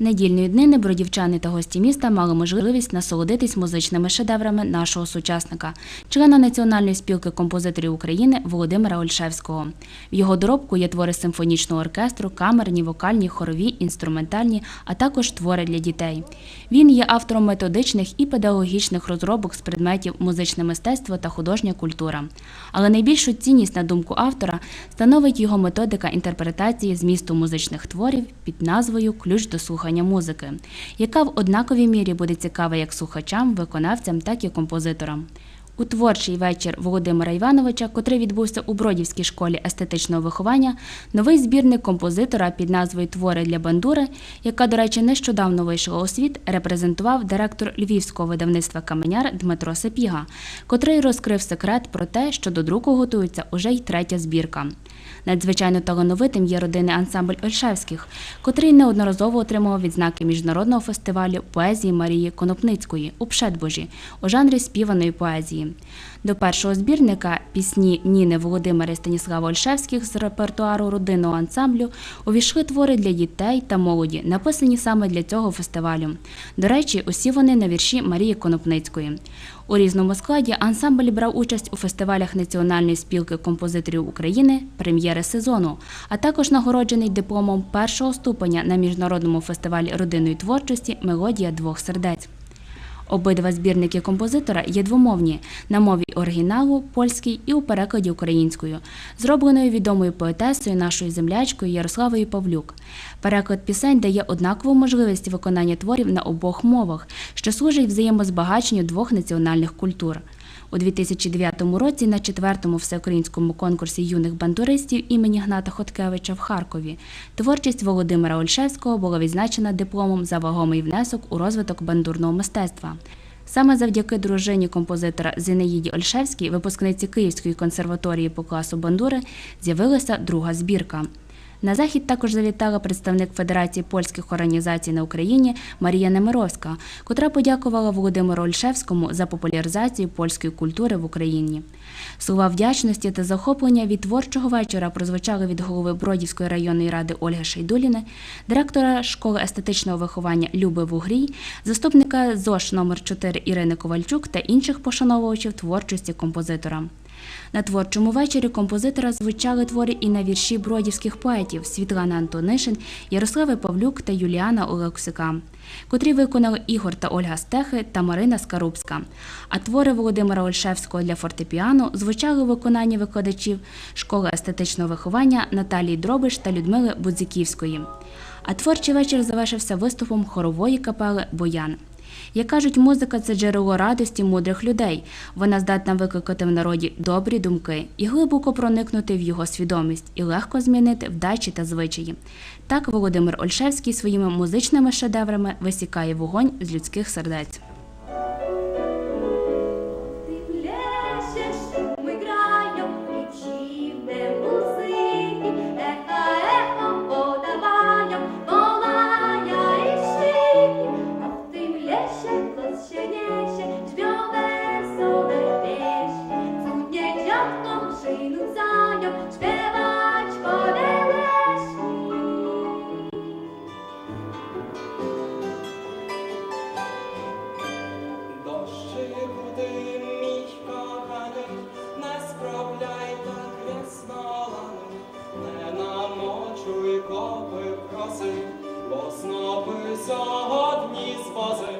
Недільної днини бродівчани та гості міста мали можливість насолодитись музичними шедеврами нашого сучасника, члена Національної спілки композиторів України Володимира Ольшевського. В його доробку є твори симфонічного оркестру, камерні, вокальні, хорові, інструментальні, а також твори для дітей. Він є автором методичних і педагогічних розробок з предметів музичне мистецтво та художня культура. Але найбільшу цінність, на думку автора, становить його методика інтерпретації змісту музичних творів під назвою Ключ до слухання музики, яка в однаковій мірі буде цікава як слухачам, виконавцям, так і композиторам. У творчий вечір Володимира Івановича, котрий відбувся у Бродівській школі естетичного виховання, новий збірник композитора під назвою Твори для бандури, яка, до речі, нещодавно вийшла у світ, репрезентував директор львівського видавництва Каменяр Дмитро Сепіга, котрий розкрив секрет про те, що до друку готується уже й третя збірка. Надзвичайно талановитим є родинний ансамбль Ольшевських, котрий неодноразово отримував відзнаки міжнародного фестивалю поезії Марії Конопницької у Пшетбожі у жанрі співаної поезії. До першого збірника пісні Ніни Володимира і Станіслава Ольшевських з репертуару родинного ансамблю увійшли твори для дітей та молоді, написані саме для цього фестивалю. До речі, усі вони на вірші Марії Конопницької. У різному складі ансамбль брав участь у фестивалях Національної спілки композиторів України прем'єри сезону, а також нагороджений дипломом першого ступеня на міжнародному фестивалі родинної творчості Мелодія двох сердець. Обидва збірники композитора є двомовні на мові оригіналу польській і у перекладі українською, зробленою відомою поетесою нашою землячкою Ярославою Павлюк. Переклад пісень дає однакову можливість виконання творів на обох мовах, що служить взаємозбагаченню двох національних культур. У 2009 році на четвертому всеукраїнському конкурсі юних бандуристів імені Гната Хоткевича в Харкові творчість Володимира Ольшевського була відзначена дипломом за вагомий внесок у розвиток бандурного мистецтва. Саме завдяки дружині композитора Зинаїді Ольшевській, випускниці Київської консерваторії по класу бандури, з'явилася друга збірка. На захід також завітала представник Федерації польських організацій на Україні Марія Немировська, котра подякувала Володимиру Ольшевському за популяризацію польської культури в Україні. Слова вдячності та захоплення від творчого вечора прозвучали від голови Бродівської районної ради Ольги Шейдуліни, директора школи естетичного виховання Люби Вугрій, заступника ЗОШ номер 4 Ірини Ковальчук та інших пошановувачів творчості композитора. На творчому вечорі композитора звучали твори і на вірші бродівських поетів Світлана Антонишин, Ярослави Павлюк та Юліана Олексика, котрі виконали Ігор та Ольга Стехи та Марина Скарубська. А твори Володимира Ольшевського для фортепіано звучали у виконанні викладачів школи естетичного виховання Наталії Дробиш та Людмили Будзиківської. А творчий вечір завершився виступом хорової капели Боян. Як кажуть, музика це джерело радості мудрих людей. Вона здатна викликати в народі добрі думки і глибоко проникнути в його свідомість і легко змінити вдачі та звичаї. Так Володимир Ольшевський своїми музичними шедеврами висікає вогонь з людських сердець. Намочуй з проси,